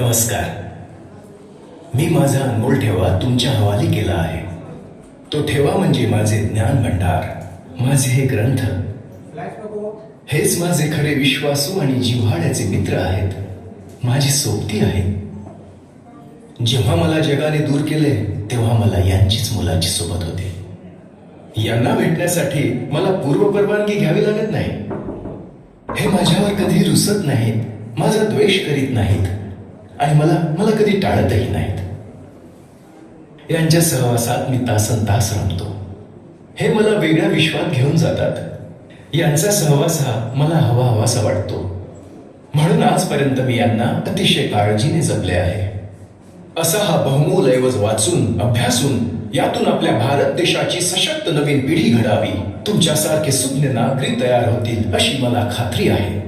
नमस्कार. मी माझा अनमोल ठेवा तुमच्या हवाली केला आहे. तो ठेवा म्हणजे माझे ज्ञान भंडार माझे हे ग्रंथ. हेच माझे खरे विश्वासू आणि जिव्हाळ्याचे मित्र आहेत. माझी सोबती आहे. जेव्हा मला जगाने दूर केले तेव्हा मला यांचीच मुलाची सोबत होती. यांना भेटण्यासाठी मला पूर्व परवानगी घ्यावी लागत नाही. हे माझ्यावर कधी रुसत नाहीत माझा द्वेष करीत नाहीत. आणि मला मला कधी टाळतही नाहीत. यांच्या सहवासात मी तासन तास रमतो. हे मला वेगळ्या विश्वात घेऊन जातात. यांचा सहवास हा मला हवा हवासा वाटतो. म्हणून आजपर्यंत मी यांना अतिशय काळजीने जपले आहे. असा हा बहुमूल ऐवज वाचून अभ्यासून यातून आपल्या भारत देशाची सशक्त नवीन पिढी घडावी. तुमच्यासारखे सुज्ञ नागरिक तयार होतील अशी मला खात्री आहे.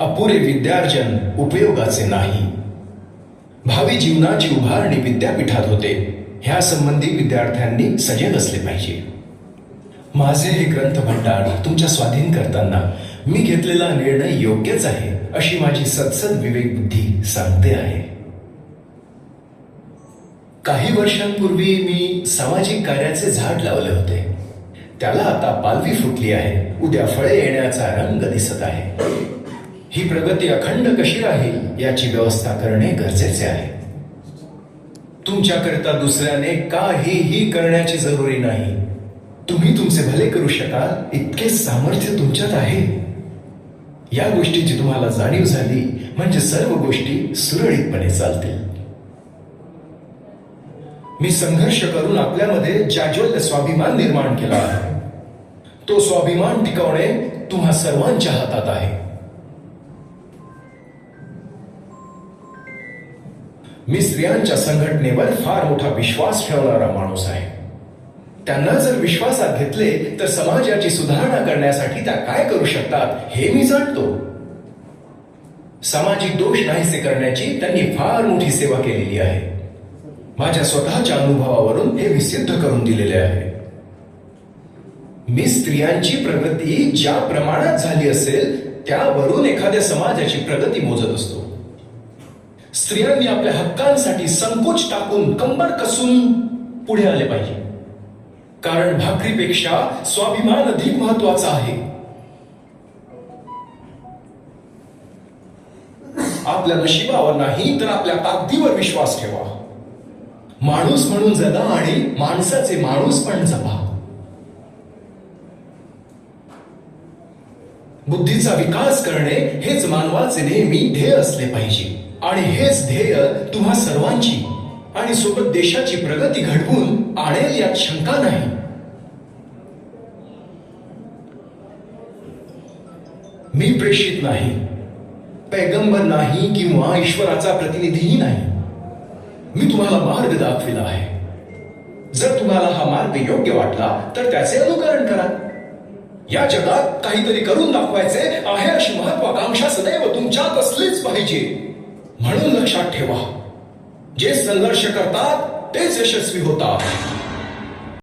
अपुरे विद्यार्जन उपयोगाचे नाही. भावी जीवनाची उभारणी विद्यापीठात होते. ह्या संबंधी विद्यार्थ्यांनी सजग असले पाहिजे. माझे हे ग्रंथ भंडार तुमच्या स्वाधीन करताना मी घेतलेला निर्णय योग्यच आहे अशी माझी सत्सद विवेक बुद्धी सांगते आहे. काही वर्षांपूर्वी मी सामाजिक कार्याचे झाड लावले होते. त्याला आता पालवी फुटली आहे. उद्या फळे येण्याचा रंग दिसत आहे. ही प्रगती अखंड कशी राहील याची व्यवस्था करणे गरजेचे आहे. तुमच्याकरता दुसऱ्याने काहीही करण्याची जरुरी नाही. तुम्ही तुमचे भले करू शकाल इतके सामर्थ्य तुमच्यात आहे. या गोष्टीची तुम्हाला जाणीव झाली म्हणजे सर्व गोष्टी सुरळीतपणे चालतील. मी संघर्ष करून आपल्यामध्ये जाज्वल्य स्वाभिमान निर्माण केला आहे. तो स्वाभिमान टिकवणे तुम्हा सर्वांच्या हातात आहे. मी स्त्रियांच्या संघटनेवर फार मोठा विश्वास ठेवणारा माणूस आहे. त्यांना जर विश्वासात घेतले तर समाजाची सुधारणा करण्यासाठी त्या काय करू शकतात हे मी जाणतो. सामाजिक दोष नाहीसे करण्याची त्यांनी फार मोठी सेवा केलेली आहे. माझ्या स्वतःच्या अनुभवावरून हे मी सिद्ध करून दिलेले आहे. मी स्त्रियांची प्रगती ज्या प्रमाणात झाली असेल त्यावरून एखाद्या समाजाची प्रगती मोजत असतो. स्त्रियांनी आपल्या हक्कांसाठी संकोच टाकून कंबर कसून पुढे आले पाहिजे. कारण भाकरीपेक्षा स्वाभिमान अधिक महत्त्वाचा आहे. आपल्या नशिबावर नाही तर आपल्या ताकदीवर विश्वास ठेवा. माणूस म्हणून जगा आणि माणसाचे माणूस पण जपा बुद्धीचा विकास करणे हेच मानवाचे नेहमी ध्येय असले पाहिजे. आणि हेच ध्येय तुम्हा सर्वांची आणि सोबत देशाची प्रगती घडवून आणेल यात शंका नाही. मी प्रेषित नाही पैगंबर नाही किंवा ईश्वराचा प्रतिनिधीही नाही. मी तुम्हाला मार्ग दाखविला आहे. जर तुम्हाला हा मार्ग योग्य वाटला तर त्याचे अनुकरण करा. या जगात काहीतरी करून दाखवायचे आहे अशी महत्वाकांक्षा सदैव तुमच्यात असलीच पाहिजे. म्हणून लक्षात ठेवा. जे संघर्ष करतात तेच यशस्वी होतात.